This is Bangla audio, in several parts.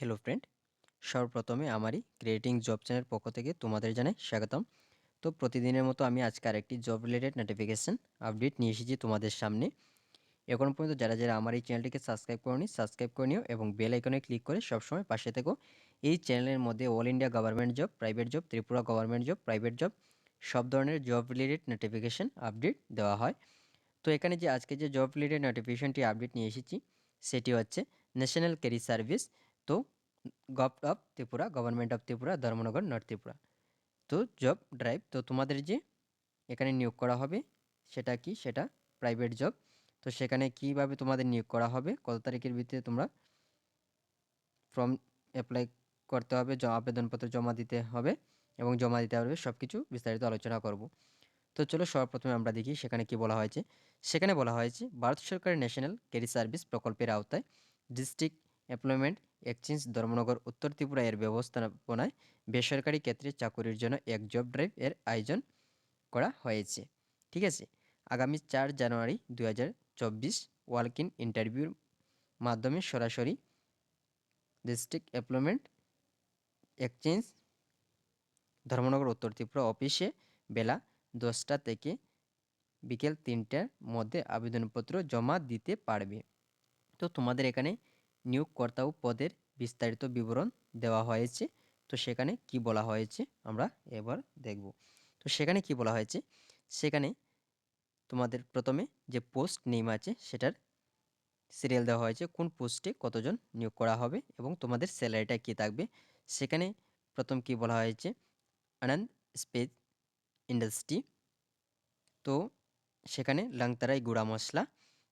হ্যালো ফ্রেন্ড সর্বপ্রথমে আমারই ক্রিয়েটিং জব চ্যানেল পক্ষ থেকে তোমাদের জানাই স্বাগতম। তো প্রতিদিনের মতো আমি আজকে আরেকটি জব রিলেটেড নোটিফিকেশান আপডেট নিয়ে এসেছি তোমাদের সামনে। এখন পর্যন্ত যারা যারা আমার এই চ্যানেলটিকে সাবস্ক্রাইব করনি সাবস্ক্রাইব করে নিও এবং বেল আইকনে ক্লিক করে সবসময় পাশে থেকো। এই চ্যানেলের মধ্যে all India government job private job Tripura government job private job সব ধরনের জব রিলেটেড নোটিফিকেশান আপডেট দেওয়া হয়। তো এখানে যে আজকে যে জব রিলেটেড নোটিফিকেশনটি আপডেট নিয়ে এসেছি, সেটি হচ্ছে ন্যাশনাল ক্যারি সার্ভিস তো gov of Tripura government of Tripura Dharmanagar north Tripura তো জব ড্রাইভ তো তোমাদের যে এখানে নিয়োগ করা হবে সেটা কি সেটা প্রাইভেট জব তো সেখানে কীভাবে তোমাদের নিয়োগ করা হবে কত তারিখের ভিতরে তোমরা ফর্ম অ্যাপ্লাই করতে হবে আবেদনপত্র জমা দিতে হবে এবং জমা দিতে হবে সব কিছু বিস্তারিত আলোচনা করব তো চলো সর্বপ্রথমে আমরা দেখি সেখানে কি বলা হয়েছে সেখানে বলা হয়েছে ভারত সরকারের ন্যাশনাল ক্যারি সার্ভিস প্রকল্পের আওতায় ডিস্ট্রিক্ট এমপ্লয়মেন্ট এক্সচেঞ্জ ধর্মনগর, উত্তর ত্রিপুরা এর ব্যবস্থাপনায় বেসরকারি ক্ষেত্রে চাকুরির জন্য এক জব ড্রাইভ এর আয়োজন করা হয়েছে। ঠিক আছে? আগামী চার জানুয়ারি দু হাজার চব্বিশ ওয়ার্ক ইন ইন্টারভিউর মাধ্যমে সরাসরি ডিস্ট্রিক্ট এমপ্লয়মেন্ট এক্সচেঞ্জ ধর্মনগর, উত্তর ত্রিপুরা অফিসে বেলা দশটা থেকে বিকেল তিনটার মধ্যে আবেদনপত্র জমা দিতে পারবে। তো তোমাদের এখানে নিয়োগকর্তা ও পদের বিস্তারিত বিবরণ দেওয়া হয়েছে। তো সেখানে কি বলা হয়েছে আমরা এবার দেখব। তো সেখানে কি বলা হয়েছে? সেখানে তোমাদের প্রথমে যে পোস্ট নেম আছে সেটার সিরিয়াল দেওয়া হয়েছে। কোন পোস্টে কতজন নিয়োগ করা হবে এবং তোমাদের স্যালারিটা কী থাকবে? সেখানে প্রথম কি বলা হয়েছে? Anand space industry. তো সেখানে লাংতারাই গুঁড়া মশলা।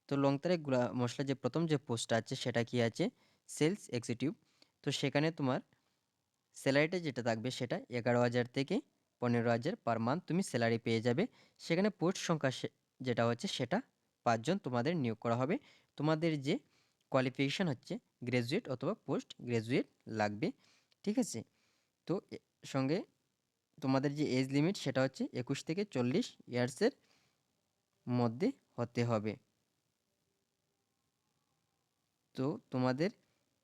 তো লংতারাই গুঁড়া মশলা যে প্রথম যে পোস্টটা আছে সেটা কি আছে? সেলস এক্সিকিউটিভ তো সেখানে তোমার স্যালারিটা যেটা থাকবে সেটা এগারো হাজার থেকে পনেরো হাজার পার মান্থ তুমি স্যালারি পেয়ে যাবে। সেখানে পোস্ট সংখ্যা যেটা হচ্ছে সেটা পাঁচজন তোমাদের নিয়োগ করা হবে। তোমাদের যে কোয়ালিফিকেশান হচ্ছে গ্র্যাজুয়েট অথবা পোস্ট গ্র্যাজুয়েট লাগবে। ঠিক আছে? তো সঙ্গে তোমাদের যে এজ লিমিট সেটা হচ্ছে একুশ থেকে চল্লিশ ইয়ার্সের মধ্যে হতে হবে। তো তোমাদের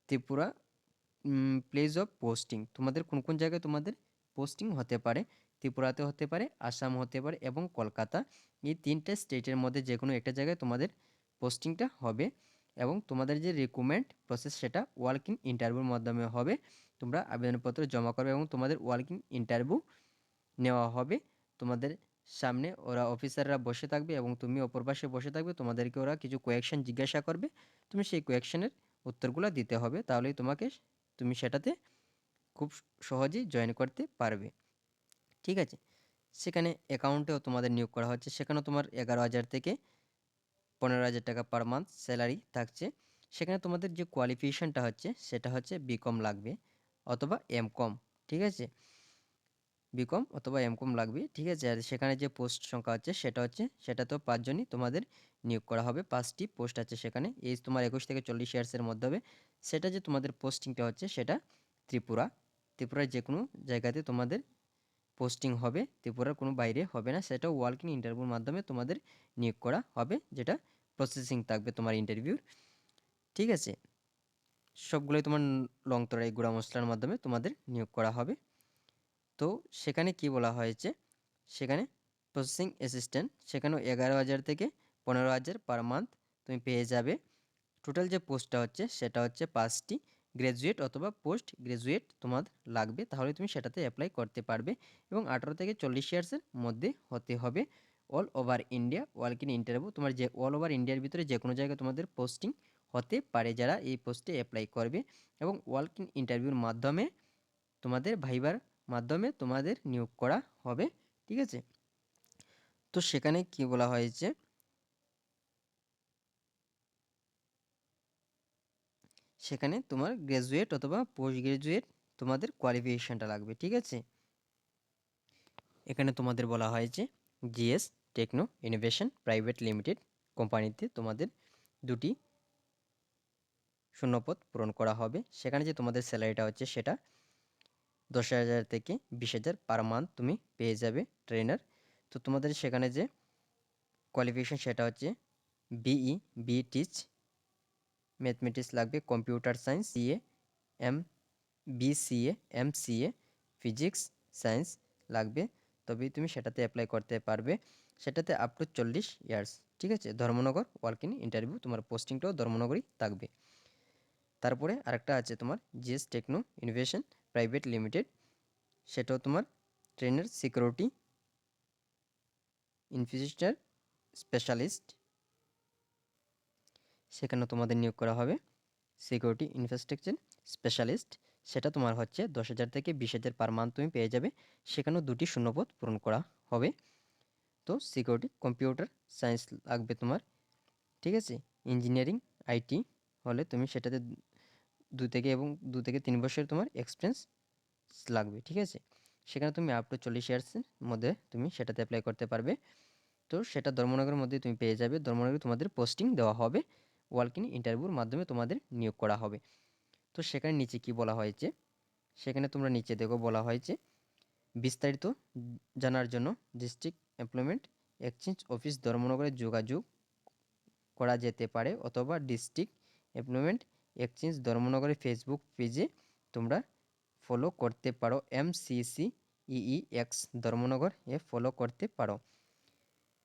ত্রিপুরা প্লেস অফ পোস্টিং তোমাদের কোন কোন জায়গায় তোমাদের পোস্টিং হতে পারে? ত্রিপুরাতে হতে পারে, আসাম হতে পারে এবং কলকাতা। এই তিনটে স্টেটের মধ্যে যে কোনো একটা জায়গায় তোমাদের পোস্টিংটা হবে এবং তোমাদের যে রিক্রুটমেন্ট প্রসেস সেটা ওয়ার্ক ইন ইন্টারভিউর মাধ্যমে হবে। তোমরা আবেদনপত্র জমা করবে এবং তোমাদের ওয়ার্ক ইন ইন্টারভিউ নেওয়া হবে। তোমাদের সামনে ওরা অফিসাররা বসে থাকবে এবং তুমি অপর পাশে বসে থাকবে। তোমাদেরকে ওরা কিছু কোয়েকশন জিজ্ঞাসা করবে। তুমি সেই কোয়েকশনের উত্তরগুলো দিতে হবে। তাহলেই তোমাকে তুমি সেটাতে খুব সহজেই জয়েন করতে পারবে। ঠিক আছে? সেখানে অ্যাকাউন্টেও তোমাদের নিয়োগ করা হচ্ছে। সেখানেও তোমার এগারো হাজার থেকে পনেরো হাজার টাকা পার মান্থ স্যালারি থাকছে। সেখানে তোমাদের যে কোয়ালিফিকেশানটা হচ্ছে, সেটা হচ্ছে বিকম লাগবে অথবা এম কম ঠিক আছে? বিকম অথবা এমকম লাগবে, ঠিক আছে? আর সেখানে যে পোস্ট সংখ্যা আছে, সেটা হচ্ছে, সেটা তো পাঁচজনই তোমাদের নিয়োগ করা হবে। পাঁচটি পোস্ট আছে সেখানে। এই তোমার একুশ থেকে চল্লিশ ইয়ার্সের মধ্যে হবে। সেটা যে তোমাদের পোস্টিংটা হচ্ছে, সেটা ত্রিপুরা। ত্রিপুরার যে কোনো জায়গাতে তোমাদের পোস্টিং হবে। ত্রিপুরার কোনো বাইরে হবে না। সেটা ওয়ার্কিং ইন্টারভিউর মাধ্যমে তোমাদের নিয়োগ করা হবে, যেটা প্রসেসিং থাকবে তোমার ইন্টারভিউর ঠিক আছে? সবগুলোই তোমার লং তরাই গুঁড়া মশলার মাধ্যমে তোমাদের নিয়োগ করা হবে। তো সেখানে কি বলা হয়েছে? সেখানে প্রসেসিং অ্যাসিস্ট্যান্ট সেখানেও এগারো হাজার থেকে পনেরো হাজার পার মান্থ তুমি পেয়ে যাবে। টোটাল যে পোস্টটা হচ্ছে সেটা হচ্ছে পাঁচটি গ্র্যাজুয়েট অথবা পোস্ট গ্র্যাজুয়েট তোমার লাগবে, তাহলে তুমি সেটাতে অ্যাপ্লাই করতে পারবে এবং আঠারো থেকে চল্লিশ ইয়ার্সের মধ্যে হতে হবে। All over India walk in interview তোমার যে অল ওভার ইন্ডিয়ার ভিতরে যে কোনো জায়গায় তোমাদের পোস্টিং হতে পারে যারা এই পোস্টে অ্যাপ্লাই করবে। এবং ওয়ার্ক ইন ইন্টারভিউর মাধ্যমে তোমাদের ভাইবার মাধ্যমে তোমাদের নিয়োগ করা হবে, ঠিক আছে? তো সেখানে কি বলা হয়েছে? সেখানে তোমার গ্র্যাজুয়েট অথবা পোস্ট গ্র্যাজুয়েট তোমাদের কোয়ালিফিকেশানটা লাগবে, ঠিক আছে? এখানে তোমাদের বলা হয়েছে GS techno innovation private limited কোম্পানিতে তোমাদের দুটি শূন্যপদ পূরণ করা হবে। সেখানে যে তোমাদের স্যালারিটা হচ্ছে সেটা দশ হাজার থেকে বিশ হাজার পার মান্থ তুমি পেয়ে যাবে ট্রেনার তো তোমাদের সেখানে যে কোয়ালিফিকেশান সেটা হচ্ছে বিই বি টিচ ম্যাথমেটিক্স লাগবে computer science CA M BCA MCA physics science লাগবে। তবেই তুমি সেটাতে অ্যাপ্লাই করতে পারবে। সেটাতে আপ টু চল্লিশ ইয়ার্স ঠিক আছে? ধর্মনগর ওয়ার্কিং ইন্টারভিউ তোমার পোস্টিংটাও ধর্মনগরই থাকবে। তারপরে আরেকটা আছে তোমার GS techno innovation private limited. সেটাও তোমার ট্রেনের সিকিউরিটি ইনফিজিস্টার স্পেশালিস্ট। সেখানে তোমাদের নিয়োগ করা হবে। Security infrastructure specialist. সেটা তোমার হচ্ছে দশ হাজার থেকে বিশ হাজার পার মান্থ তুমি পেয়ে যাবে। সেখানেও দুটি শূন্যপদ পূরণ করা হবে। তো সিকিউরিটি কম্পিউটার সায়েন্স লাগবে তোমার। ঠিক আছে? ইঞ্জিনিয়ারিং, আইটি হলে তুমি সেটাতে দু থেকে এবং দু থেকে তিন বছর তোমার এক্সপিরিয়েন্স লাগবে, ঠিক আছে? সেখানে তুমি আপ টু চল্লিশ ইয়ার্সের মধ্যে তুমি সেটাতে অ্যাপ্লাই করতে পারবে। তো সেটা ধর্মনগরের মধ্যে তুমি পেয়ে যাবে। ধর্মনগরে তোমাদের পোস্টিং দেওয়া হবে। ওয়ালকিন ইন্টারভিউর মাধ্যমে তোমাদের নিয়োগ করা হবে। তো সেখানে নিচে কি বলা হয়েছে? সেখানে তোমরা নিচে দেখো বলা হয়েছে, বিস্তারিত জানার জন্য ডিস্ট্রিক্ট এমপ্লয়মেন্ট এক্সচেঞ্জ অফিস ধর্মনগরে যোগাযোগ করা যেতে পারে অথবা ডিস্ট্রিক্ট এমপ্লয়মেন্ট এক্সচেঞ্জ ধর্মনগরের ফেসবুক পেজে তোমরা ফলো করতে পারো। এমসিসি ইই এক্স ধর্মনগর এ ফলো করতে পারো।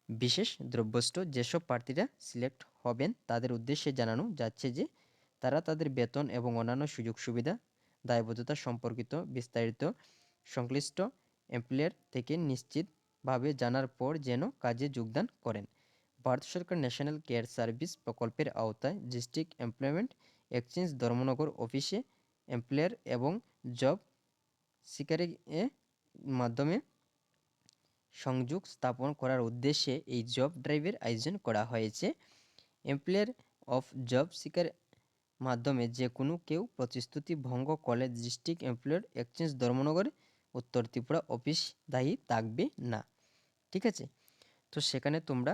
বিশেষ দ্রব্যষ্ট যেসব প্রার্থীরা সিলেক্ট হবেন, তাদের উদ্দেশ্যে জানানো যাচ্ছে যে, তারা তাদের বেতন এবং অন্যান্য সুযোগ সুবিধা, দায়বদ্ধতা সম্পর্কিত বিস্তারিত সংশ্লিষ্ট এমপ্লয়ার থেকে নিশ্চিতভাবে জানার পর যেন কাজে যোগদান করেন। ভারত সরকার ন্যাশনাল কেয়ার সার্ভিস প্রকল্পের আওতায় ডিস্ট্রিক্ট এমপ্লয়মেন্ট এক্সচেঞ্জ ধর্মনগর অফিসে এমপ্লয়ার এবং জব সিকারের মাধ্যমে সংযোগ স্থাপন করার উদ্দেশ্যে এই জব ড্রাইভের আয়োজন করা হয়েছে। এমপ্লয়ার অফ জব সিকার মাধ্যমে যে কোনো কেউ প্রতিশ্রুতি ভঙ্গ করলে ডিস্ট্রিক্ট এমপ্লয়ার এক্সচেঞ্জ ধর্মনগর, উত্তর ত্রিপুরা অফিস দায়ী থাকবে না। ঠিক আছে? তো সেখানে তোমরা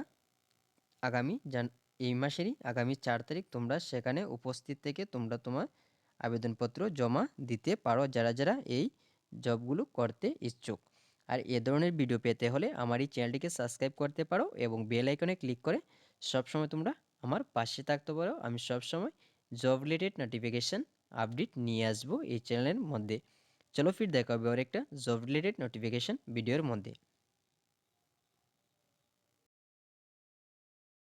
আগামী জান এই মাসেরই আগামী চার তারিখ তোমরা সেখানে উপস্থিত থেকে তোমরা তোমার আবেদনপত্র জমা দিতে পারো যারা যারা এই জবগুলো করতে ইচ্ছুক। আর এ ধরনের ভিডিও পেতে হলে আমার এই চ্যানেলটিকে সাবস্ক্রাইব করতে পারো এবং বেল আইকনে ক্লিক করে সবসময় তোমরা আমার পাশে থাকতে পারো। আমি সবসময় জব রিলেটেড নোটিফিকেশান আপডেট নিয়ে আসব এই চ্যানেলের মধ্যে। চলো ফির দেখা হবে আর একটা জব রিলেটেড নোটিফিকেশান ভিডিওর মধ্যে।